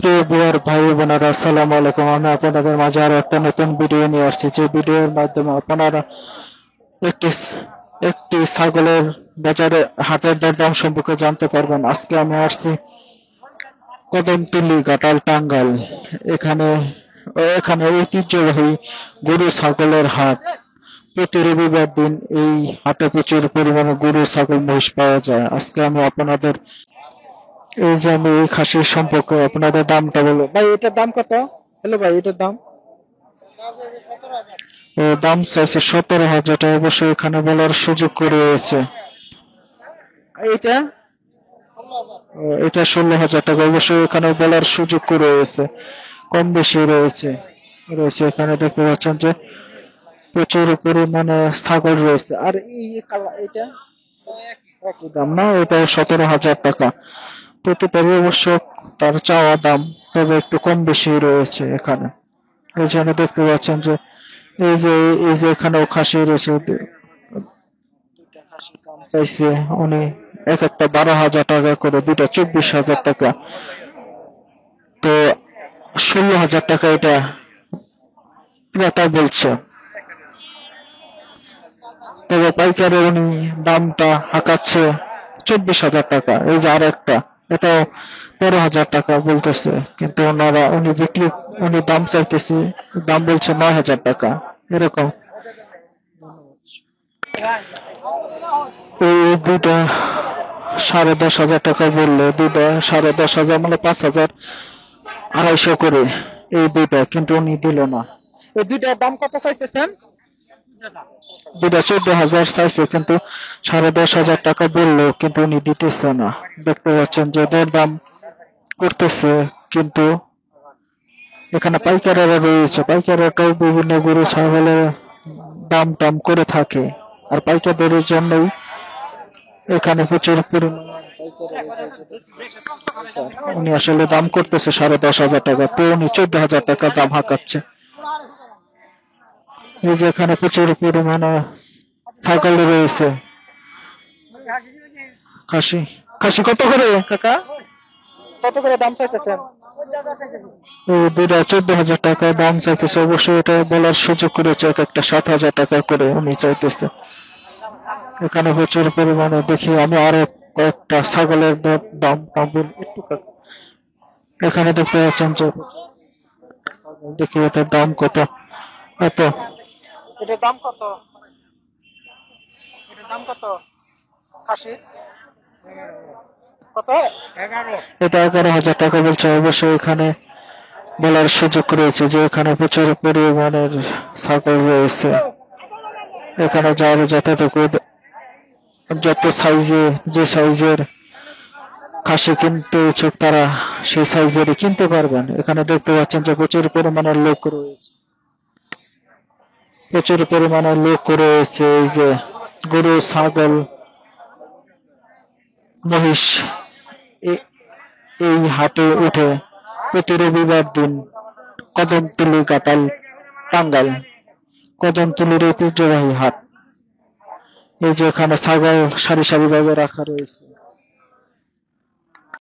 প্রিয় বিয়ার ভাই বোনেরা, আসসালামু আলাইকুম। আমি আপনাদের মাঝে আরও একটা নতুন ভিডিও নিয়ে আসছি। যে ভিডিওর মাধ্যমে আপনারা একটি একটি ছাগলের বাজারে হাটের দরদাম সম্পর্কে জানতে পারবেন। আজকে আমি আসছি কদমতলি গাটাল টাঙ্গাল এখানে এখানে ঐতিহ্যবাহী গরু ছাগলের হাট। প্রতি রবিবার দিন এই হাটে প্রচুর পরিমাণে গরু, ছাগল, মহিষ পাওয়া যায়। আজকে আমি আপনাদের এই যে আমি এই খাসির সম্পর্কে আপনাদের দামটা বলব ভাই এটার দাম কত? হ্যালো ভাই এটার দাম? দাম চাইছে সতেরো হাজার টাকা অবশ্যই এখানে বলার সুযোগ করে রয়েছে এটা? এটা ষোলো হাজার টাকা অবশ্যই এখানে বলার সুযোগ করে রয়েছে কম বেশি রয়েছে। রয়েছে এখানে দেখতে পাচ্ছেন যে প্রচুর পরিমাণে ছাগল রয়েছে। আর এই কালা এটা? একই দাম না? এটা সতেরো হাজার টাকা। প্রতিটারই অবশ্য তার চাওয়া দাম তবে একটু কম বেশি রয়েছে এখানে। এই এখানে দেখতে পাচ্ছেন যে এই যে এই যে এখানেও খাসি রয়েছে। উনি এক একটা বারো হাজার টাকা করে, দুইটা চব্বিশ হাজার টাকা। তো ষোলো হাজার টাকা এটা ক্রেতা বলছে। তবে পাইকারে উনি দামটা হাঁকাচ্ছে চব্বিশ হাজার টাকা। এই যে আর একটা এটাও তেরো হাজার টাকা বলতেছে। কিন্তু ওনারা, উনি বিক্রি, উনি দাম চাইতেছে, দাম বলছে নয় হাজার টাকা। এরকম। এই দুইটা সাড়ে দশ হাজার টাকা বলল, দুইটা সাড়ে দশ হাজার মানে পাঁচ হাজার আড়াইশো করে এই দুইটা, কিন্তু উনি দিল না। এই দুইটার দাম কত চাইতেছেন? দুইটা চোদ্দ হাজার চাইছে, কিন্তু সাড়ে দশ হাজার টাকা বলল, কিন্তু উনি দিতেছে না। দেখতে পাচ্ছেন যে দর দাম করতেছে, কিন্তু এখানে পাইকারেরা রয়েছে। পাইকাররাও বিভিন্ন গরু, ছাগলের দাম টাম করে থাকে। আর পাইকারদের জন্যই এখানে প্রচুর পরিমাণে উনি আসলে দাম করতেছে সাড়ে দশ হাজার টাকা। তো উনি চোদ্দ হাজার টাকা দাম হাঁকাচ্ছে। এই যে এখানে প্রচুর পরিমাণে ছাগল রয়েছে। খাসি। খাসি কত করে কাকা? কত করে দাম চাইতেছেন? চোদ্দ হাজার টাকা দাম চাইতেছে। অবশ্যই এটা বলার সুযোগ করেছে এক একটা সাত হাজার টাকা করে উনি চাইতেছে। এখানে প্রচুর পরিমাণে দেখি আমি আরও কয়েকটা ছাগলের দাম একটু এখানে দেখতে পাচ্ছেন যে দেখি এটার দাম কত। কত এটার দাম কত? এটার দাম কত? খাসি? কত? এটা এগারো হাজার টাকা বলছে। অবশ্যই এখানে বলার সুযোগ রয়েছে যে এখানে প্রচুর পরিমাণের ছাগল রয়েছে। এখানে যার যতটুকু যত সাইজে যে সাইজের খাসি কিনতে ইচ্ছুক তারা সেই সাইজেরই কিনতে পারবেন। এখানে দেখতে পাচ্ছেন যে প্রচুর পরিমাণের লোক রয়েছে। প্রচুর পরিমাণে লোক রয়েছে, এই যে গরু, ছাগল, মহিষ এই হাটে উঠে প্রতি রবিবার দিন কদমতলি কাটাল টাঙ্গাল কদমতলির ঐতিহ্যবাহী হাট। এই যে এখানে ছাগল, সারি সারি ভাবে রাখা রয়েছে।